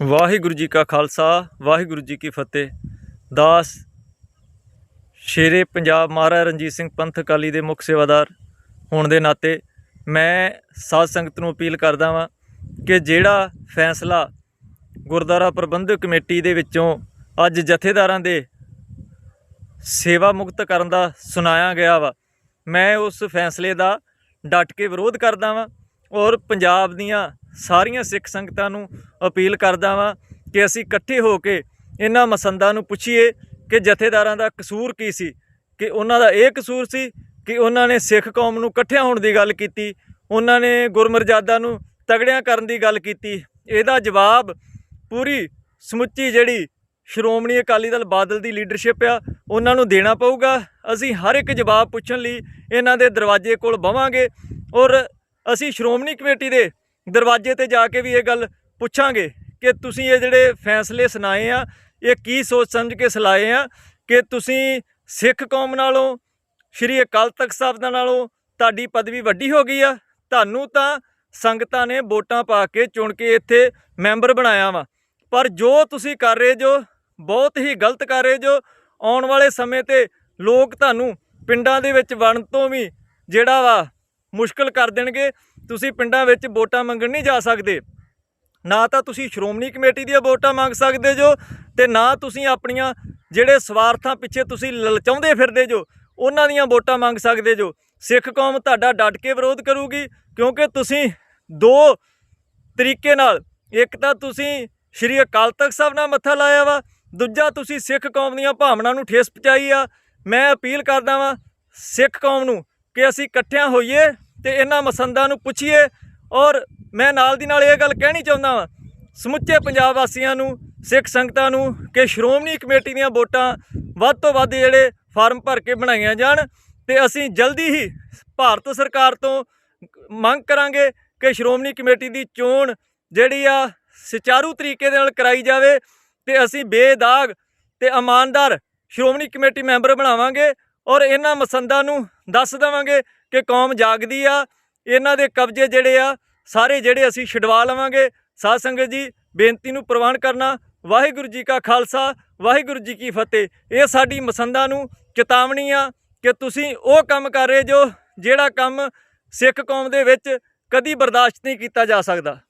ਵਾਹਿਗੁਰੂ ਜੀ ਕਾ ਖਾਲਸਾ, ਵਾਹਿਗੁਰੂ ਜੀ ਕੀ ਫਤਿਹ। ਦਾਸ ਸ਼ੇਰੇ ਪੰਜਾਬ ਮਹਾਰਾਜਾ ਰਣਜੀਤ ਸਿੰਘ ਪੰਥ ਅਕਾਲੀ ਦੇ ਮੁੱਖ ਸੇਵਾਦਾਰ ਹੋਣ ਦੇ ਨਾਤੇ ਮੈਂ ਸਾਧ ਸੰਗਤ ਨੂੰ ਅਪੀਲ ਕਰਦਾ ਵਾਂ ਕਿ ਜਿਹੜਾ ਫੈਸਲਾ ਗੁਰਦੁਆਰਾ ਪ੍ਰਬੰਧਕ ਕਮੇਟੀ ਦੇ ਵਿੱਚੋਂ ਅੱਜ ਜਥੇਦਾਰਾਂ ਦੇ ਸੇਵਾ ਮੁਕਤ ਕਰਨ ਦਾ ਸੁਣਾਇਆ ਗਿਆ ਵਾ, ਮੈਂ ਉਸ ਫੈਸਲੇ ਦਾ ਡਟ ਕੇ ਵਿਰੋਧ ਕਰਦਾ ਵਾਂ ਔਰ ਪੰਜਾਬ ਦੀਆਂ ਸਾਰੀਆਂ ਸਿੱਖ ਸੰਗਤਾਂ ਨੂੰ ਅਪੀਲ ਕਰਦਾ ਵਾਂ ਕਿ ਅਸੀਂ ਇਕੱਠੇ ਹੋ ਕੇ ਇਹਨਾਂ ਮਸੰਦਾਂ ਨੂੰ ਪੁੱਛੀਏ ਕਿ ਜਥੇਦਾਰਾਂ ਦਾ ਕਸੂਰ ਕੀ ਸੀ, ਕਿ ਉਹਨਾਂ ਦਾ ਇਹ ਕਸੂਰ ਸੀ ਕਿ ਉਹਨਾਂ ਨੇ ਸਿੱਖ ਕੌਮ ਨੂੰ ਇਕੱਠਿਆਂ ਹੋਣ ਦੀ ਗੱਲ ਕੀਤੀ, ਉਹਨਾਂ ਨੇ ਗੁਰਮਰਜ਼ਾਦਾ ਨੂੰ ਤਗੜਿਆਂ ਕਰਨ ਦੀ ਗੱਲ ਕੀਤੀ। ਇਹਦਾ ਜਵਾਬ ਪੂਰੀ ਸਮੁੱਚੀ ਜਿਹੜੀ ਸ਼੍ਰੋਮਣੀ ਅਕਾਲੀ ਦਲ ਬਾਦਲ ਦੀ ਲੀਡਰਸ਼ਿਪ ਆ, ਉਹਨਾਂ ਨੂੰ ਦੇਣਾ ਪਊਗਾ। ਅਸੀਂ ਹਰ ਇੱਕ ਜਵਾਬ ਪੁੱਛਣ ਲਈ ਇਹਨਾਂ ਦੇ ਦਰਵਾਜ਼ੇ ਕੋਲ ਬਵਾਂਗੇ ਔਰ ਅਸੀਂ ਸ਼੍ਰੋਮਣੀ ਕਮੇਟੀ ਦੇ ਦਰਵਾਜ਼ੇ ਤੇ ਜਾ ਕੇ ਵੀ ਇਹ ਗੱਲ ਪੁੱਛਾਂਗੇ ਕਿ ਤੁਸੀਂ ਇਹ ਜਿਹੜੇ ਫੈਸਲੇ ਸੁਣਾਏ ਆ, ਇਹ ਕੀ ਸੋਚ ਸਮਝ ਕੇ ਸੁਲਾਏ ਆ ਕਿ ਤੁਸੀਂ ਸਿੱਖ ਕੌਮ ਨਾਲੋਂ, ਸ਼੍ਰੀ ਅਕਾਲ ਤਖਤ ਸਾਹਿਬ ਦਾ ਨਾਲੋਂ ਤੁਹਾਡੀ ਪਦਵੀ ਵੱਡੀ ਹੋ ਗਈ ਆ, ਤੁਹਾਨੂੰ ਤਾਂ ਸੰਗਤਾਂ ਨੇ ਵੋਟਾਂ ਪਾ ਕੇ ਚੁਣ ਕੇ ਇੱਥੇ ਮੈਂਬਰ ਬਣਾਇਆ ਵਾ। ਪਰ ਜੋ ਤੁਸੀਂ ਕਰ ਰਹੇ ਜੋ, ਬਹੁਤ ਹੀ ਗਲਤ ਕਰ ਰਹੇ ਜੋ, ਆਉਣ ਵਾਲੇ ਸਮੇਂ ਤੇ ਲੋਕ ਤੁਹਾਨੂੰ ਪਿੰਡਾਂ ਦੇ ਵਿੱਚ ਵੜਨ ਤੋਂ ਵੀ ਜਿਹੜਾ ਵਾ ਮੁਸ਼ਕਲ ਕਰ ਦੇਣਗੇ, ਤੁਸੀਂ ਪਿੰਡਾਂ ਵਿੱਚ ਵੋਟਾਂ ਮੰਗਣ ਨਹੀਂ ਜਾ ਸਕਦੇ। ਨਾ ਤਾਂ ਤੁਸੀਂ ਸ਼੍ਰੋਮਣੀ ਕਮੇਟੀ ਦੀਆਂ ਵੋਟਾਂ ਮੰਗ ਸਕਦੇ ਜੋ ਤੇ ਨਾ ਤੁਸੀਂ ਆਪਣੀਆਂ ਜਿਹੜੇ ਸਵਾਰਥਾਂ ਪਿੱਛੇ ਤੁਸੀਂ ਲਲਚਾਉਂਦੇ ਫਿਰਦੇ ਜੋ, ਉਹਨਾਂ ਦੀਆਂ ਵੋਟਾਂ ਮੰਗ ਸਕਦੇ ਜੋ। ਸਿੱਖ ਕੌਮ ਤੁਹਾਡਾ ਡਟ ਕੇ ਵਿਰੋਧ ਕਰੂਗੀ, ਕਿਉਂਕਿ ਤੁਸੀਂ ਦੋ ਤਰੀਕੇ ਨਾਲ, ਇੱਕ ਤਾਂ ਤੁਸੀਂ ਸ਼੍ਰੀ ਅਕਾਲ ਤਖਤ ਸਾਹਿਬ ਨਾਲ ਮੱਥਾ ਲਾਇਆ ਵਾ, ਦੂਜਾ ਤੁਸੀਂ ਸਿੱਖ ਕੌਮ ਦੀਆਂ ਭਾਵਨਾ ਨੂੰ ਠੇਸ ਪਹੁੰਚਾਈ ਆ। ਮੈਂ ਅਪੀਲ ਕਰਦਾ ਵਾਂ, ਸਿੱਖ ਕੌਮ ਨੂੰ ਕਿ ਅਸੀਂ ਇਕੱਠਿਆਂ ਹੋਈਏ ਤੇ ਇਹਨਾਂ ਮਸੰਦਾਂ ਨੂੰ ਪੁੱਛੀਏ। ਔਰ ਮੈਂ ਨਾਲ ਦੀ ਨਾਲ ਇਹ ਗੱਲ ਕਹਿਣੀ ਚਾਹੁੰਦਾ ਹਾਂ ਸਮੁੱਚੇ ਪੰਜਾਬ ਵਾਸੀਆਂ ਨੂੰ, ਸਿੱਖ ਸੰਗਤਾਂ ਨੂੰ ਕਿ ਸ਼੍ਰੋਮਣੀ ਕਮੇਟੀ ਦੀਆਂ ਵੋਟਾਂ ਵੱਧ ਤੋਂ ਵੱਧ ਜਿਹੜੇ ਫਾਰਮ ਭਰ ਕੇ ਬਣਾਈਆਂ ਜਾਣ ਤੇ ਅਸੀਂ ਜਲਦੀ ਹੀ ਭਾਰਤ ਸਰਕਾਰ ਤੋਂ ਮੰਗ ਕਰਾਂਗੇ ਕਿ ਸ਼੍ਰੋਮਣੀ ਕਮੇਟੀ ਦੀ ਚੋਣ ਜਿਹੜੀ ਆ ਸੁਚਾਰੂ ਤਰੀਕੇ ਦੇ ਨਾਲ ਕਰਾਈ ਜਾਵੇ ਤੇ ਅਸੀਂ ਬੇਦਾਗ ਤੇ ਇਮਾਨਦਾਰ ਸ਼੍ਰੋਮਣੀ ਕਮੇਟੀ ਮੈਂਬਰ ਬਣਾਵਾਂਗੇ ਔਰ ਇਹਨਾਂ ਮਸੰਦਾਂ ਨੂੰ ਦੱਸ ਦੇਵਾਂਗੇ ਕਿ ਕੌਮ ਜਾਗਦੀ ਆ, ਇਹਨਾਂ ਦੇ ਕਬਜ਼ੇ ਜਿਹੜੇ ਆ, ਸਾਰੇ ਜਿਹੜੇ ਅਸੀਂ ਛਡਵਾ ਲਵਾਂਗੇ। ਸਾਧ ਸੰਗਤ ਜੀ, ਬੇਨਤੀ ਨੂੰ ਪ੍ਰਵਾਨ ਕਰਨਾ, ਵਾਹਿਗੁਰੂ ਜੀ ਕਾ ਖਾਲਸਾ, ਵਾਹਿਗੁਰੂ ਜੀ ਕੀ ਫਤਿਹ। ਇਹ ਸਾਡੀ ਮਸੰਦਾਂ ਨੂੰ ਚੇਤਾਵਨੀ ਆ ਕਿ ਤੁਸੀਂ ਉਹ ਕੰਮ ਕਰ ਰਹੇ ਜੋ ਜਿਹੜਾ ਕੰਮ ਸਿੱਖ ਕੌਮ ਦੇ ਵਿੱਚ ਕਦੀ ਬਰਦਾਸ਼ਤ ਨਹੀਂ ਕੀਤਾ ਜਾ ਸਕਦਾ।